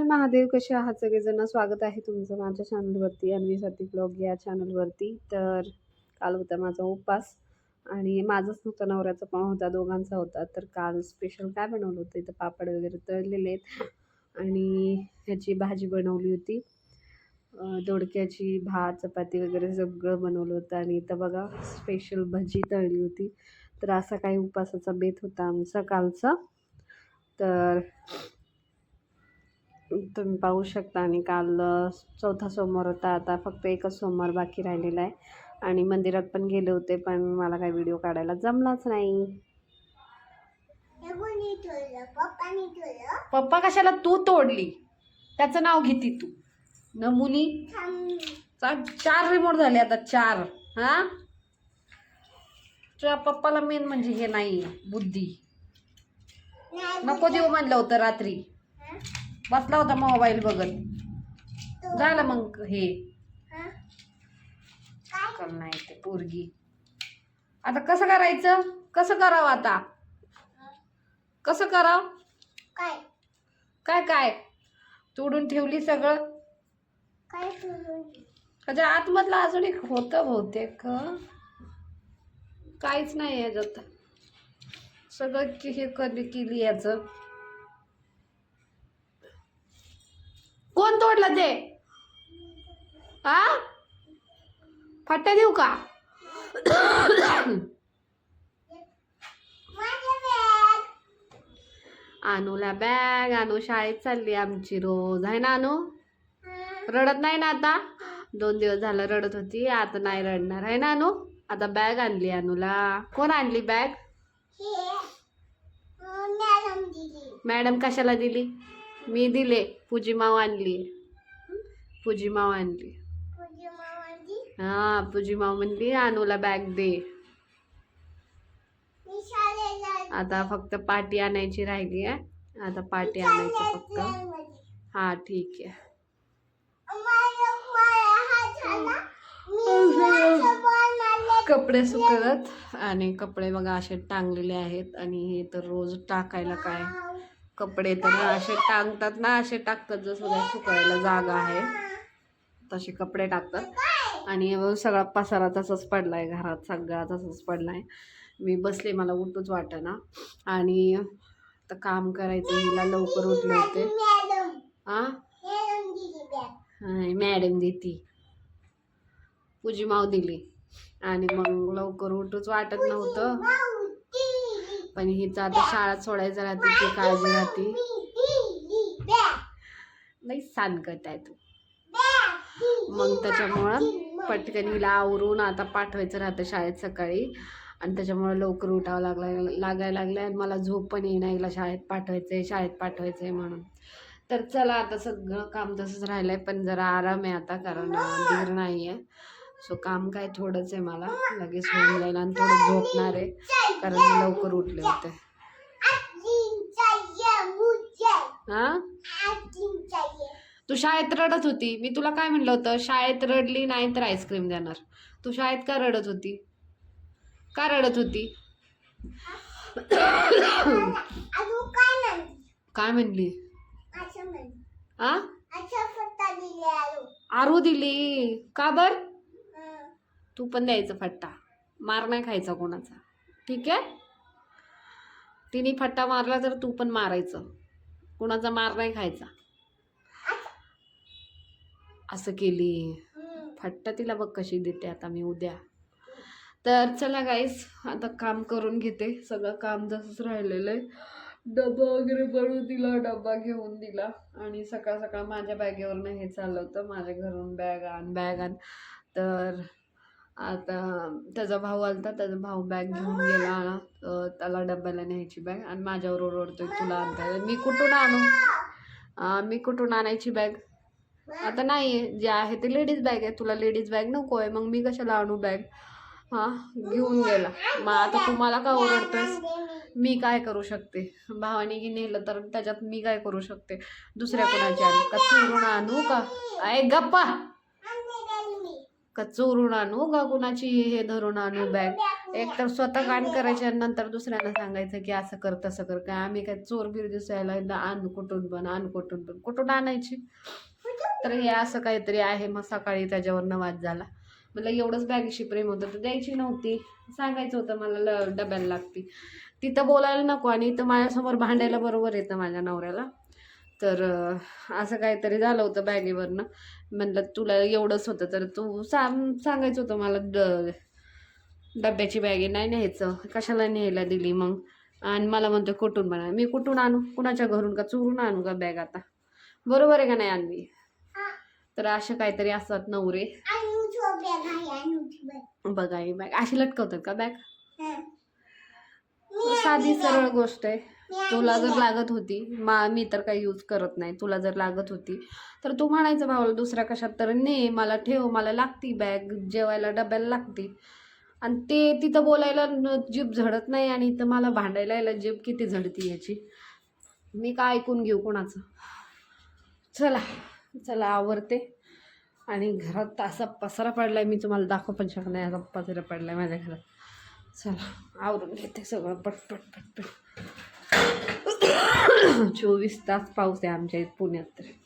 नमस्कार महादेव. कसे आहात? सगळेजण स्वागत आहे तुमचं माझ्या चॅनलवरती अन्वीसाठी ब्लॉग या चॅनलवरती तर काल होता माझा उपवास आणि माझंच नव्हतं नवऱ्याचा पण होता दोघांचा होता. तर काल स्पेशल काय बनवलं होतं? इथं पापड वगैरे तळलेले आहेत. आणि ह्याची भाजी बनवली होती. दोडक्याची भात चपाती वगैरे सगळं बनवलं होतं. आणि इथं बघा स्पेशल भजी तळली होती. तर असा काही उपवासाचा बेत होता आमचा कालचा. तर तुम्ही पाहू शकता आणि काल चौथा सोमवार होता. आता फक्त एकच सोमवार बाकी राहिलेला आहे. आणि मंदिरात पण गेले होते पण मला काही व्हिडिओ काढायला जमलाच नाही. पप्पा कशाला तू तोडली? त्याचं नाव घेती तू न मुली? चार रिमोट झाले आता चार. हा? तुझ्या पप्पाला मेन म्हणजे हे नाही बुद्धी. नको देऊ म्हणलं होतं रात्री. बसला होता मोबाईल बघत. झालं मग हे. नाही ते पोरगी. आता कसं करायचं? कसं करावं आता? कसं करावं? काय? काय काय? तोडून ठेवली सगळं? काय तुझं त्याच्या आतमधलं अजून एक होतं बहुतेक. काहीच नाही याच्यात. सगळं की हे कधी केली याचं? कोण तोडलं ते? हा फट्ट्या देऊ का? अनुला बॅग आणू शाळेत चालली आमची रोज. आहे ना अनु? रडत नाही ना आता? दोन दिवस झालं रडत होती आता नाही रडणार. आहे ना अनु? आता बॅग आणली अनुला. कोण आणली बॅग मॅडम कशाला दिली? मी दिले पूजी माव आणली. पूजी माव आणली. हा पूजी माव म्हणली अनुला बॅग दे. आता फक्त पाटी आणायची राहिली आहे. आता पाटी आणायचं फक्त. हा ठीक आहे. कपडे सुकत आणि कपडे बघा असे टांगलेले आहेत आणि हे तर रोज टाकायला काय? कपडे तर असे टांगतात ना असे टाकतात जसं सुकायला जागा आहे तसे कपडे टाकतात. आणि सगळा पसारा तसाच पडलाय घरात सगळा तसाच पडलाय. मी बसले मला उठूच वाटेना. आणि आता काम करायचं हिला लवकर उठले होते. मॅडम मॅडम देती. पूजी माव दिली. आणि मग लवकर उठूच वाटत नव्हतं. पण हिचं आता शाळा सोडायचं राहते ती काळजी राहते. नाही सांगत आहे तू. मग त्याच्यामुळं पटकन हिला आवरून आता पाठवायचं राहतं शाळेत सकाळी. आणि त्याच्यामुळं लवकर उठावं लागला लागायला लागलं आणि मला झोप पण येईना हिला शाळेत पाठवायचं आहे शाळेत पाठवायचं आहे म्हणून. तर चला आता सगळं काम तसंच राहिलं आहे पण जरा आराम आहे आता कारण दीर नाही आहे सो काम काय थोडंच आहे मला. लगेच होऊन जाईल आणि थोडं झोपणार आहे. कारण मी लवकर उठले होते. हां? तू शाळेत रडत होती. मी तुला काय म्हणलं होतं? शाळेत रडली नाही तर आईस्क्रीम देणार. तू शाळेत का रडत होती? का रडत होती? काय म्हणली? आ? आरू दिली. का बर. तू पण द्यायचं फट्टा. मार नाही खायचा कोणाचा. ठीक आहे? तिने फट्टा मारला तर तू पण मारायचं. कोणाचा मार नाही खायचा. असं केली. फट्टा तिला बघ कशी देते आता मी उद्या. तर चला गाईस आता काम करून घेते. सगळं काम जसंच राहिलेलं आहे. डबा वगैरे बनवून दिला डबा घेऊन दिला. आणि सकाळ सकाळ माझ्या बॅगेवरनं हे चाललं होतं. माझ्या घरून बॅग आण बॅग आण. तर आता त्याचा भाऊ आला होता त्याचा भाऊ बॅग घेऊन गेला. त्याला डब्याला न्यायची बॅग आणि माझ्यावर ओरडतोय तुला आणता मी कुठून आणू? मी कुठून आणायची बॅग आता नाही जे आहे ते लेडीज बॅग आहे. तुला लेडीज बॅग नको आहे मग मी कशाला आणू बॅग हां घेऊन गेला. मग आता तुम्हाला का ओरडतोयस? मी काय करू शकते? भावाने की नेलं तर त्याच्यात मी काय करू शकते? दुसऱ्या कोणाची आणू? का चिरून आणू का? आहे गप्पा! का चोरून आणू हो का कुणाची हे धरून आणू बॅग? एक तर स्वतः घाण करायचे आणि नंतर दुसऱ्यांना सांगायचं की असं कर तसं कर. काय आम्ही काय चोर बीर दिसायला आण कुठून पण आण कुठून पण. कुठून आणायची? तर हे असं काहीतरी आहे. मग सकाळी त्याच्यावर नवाज झाला. मला एवढंच बॅगीशी प्रेम होतं तर द्यायची नव्हती. सांगायचं होतं मला ल डब्याला लागती. तिथं बोलायला नको आणि इथं माझ्यासमोर भांडायला बरोबर येतं माझ्या नवऱ्याला. तर असं काहीतरी झालं होतं बॅगेवरनं. म्हणलं तुला एवढंच होतं तर तू सांग सांगायचं होतं मला ड डब्याची बॅग नाही न्यायचं. कशाला न्यायला दिली मग? आणि मला म्हणतो कुठून बनवा मी कुठून आणू? कुणाच्या घरून का चोरून आणू का बॅग आता? बरोबर आहे का नाही आणली तर असे काहीतरी असतात नवरे. बघा ही बॅग. अशी लटकवतात का बॅग? साधी सरळ. गोष्ट आहे. तुला जर लागत होती. मा मी तर काही यूज करत नाही. तुला जर लागत होती. तर तू म्हणायचं भावाला दुसऱ्या कशात तर ने मला ठेव मला लागती बॅग जेवायला डब्याला लागती. आणि ते तिथं बोलायला जीभ झडत नाही आणि इथं मला भांडायला यायला जीभ किती झडती याची. मी काय ऐकून घेऊ कोणाचं? चला चला आवरते. आणि घरात असा पसारा पडलाय मी तुम्हाला दाखव पण शकत नाही. असा पसारा पडलाय माझ्या घरात. चला आवरून घेते सगळं. पटपट पटपट चोवीस तास पाऊस आहे आमच्या पुण्यात तर.